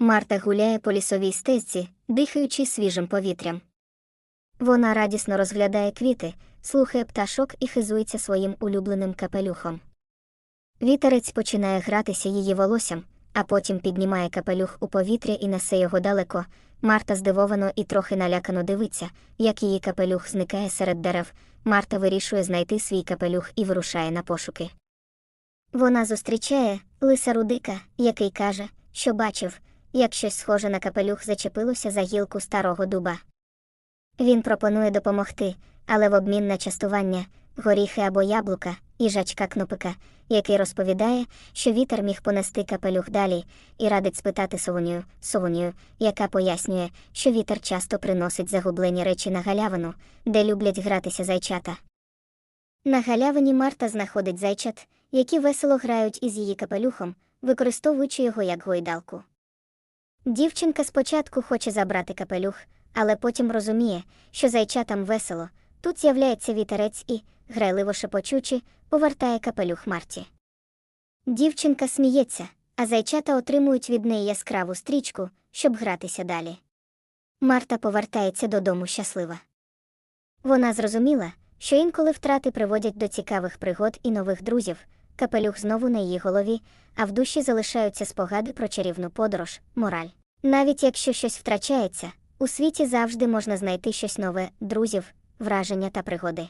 Марта гуляє по лісовій стежці, дихаючи свіжим повітрям. Вона радісно розглядає квіти, слухає пташок і хизується своїм улюбленим капелюхом. Вітерець починає гратися її волоссям, а потім піднімає капелюх у повітря і несе його далеко. Марта здивовано і трохи налякано дивиться, як її капелюх зникає серед дерев. Марта вирішує знайти свій капелюх і вирушає на пошуки. Вона зустрічає лиса Рудика, який каже, що бачив, як щось схоже на капелюх зачепилося за гілку старого дуба. Він пропонує допомогти, але в обмін на частування, горіхи або яблука, їжачка кнопика, який розповідає, що вітер міг понести капелюх далі, і радить спитати совунію, совунію, яка пояснює, що вітер часто приносить загублені речі на галявину, де люблять гратися зайчата. На галявині Марта знаходить зайчат, які весело грають із її капелюхом, використовуючи його як гойдалку. Дівчинка спочатку хоче забрати капелюх, але потім розуміє, що зайчатам весело. Тут з'являється вітерець і, грайливо шепочучи, повертає капелюх Марті. Дівчинка сміється, а зайчата отримують від неї яскраву стрічку, щоб гратися далі. Марта повертається додому щаслива. Вона зрозуміла, що інколи втрати приводять до цікавих пригод і нових друзів, капелюх знову на її голові, а в душі залишаються спогади про чарівну подорож, мораль. Навіть якщо щось втрачається, у світі завжди можна знайти щось нове, друзів, враження та пригоди.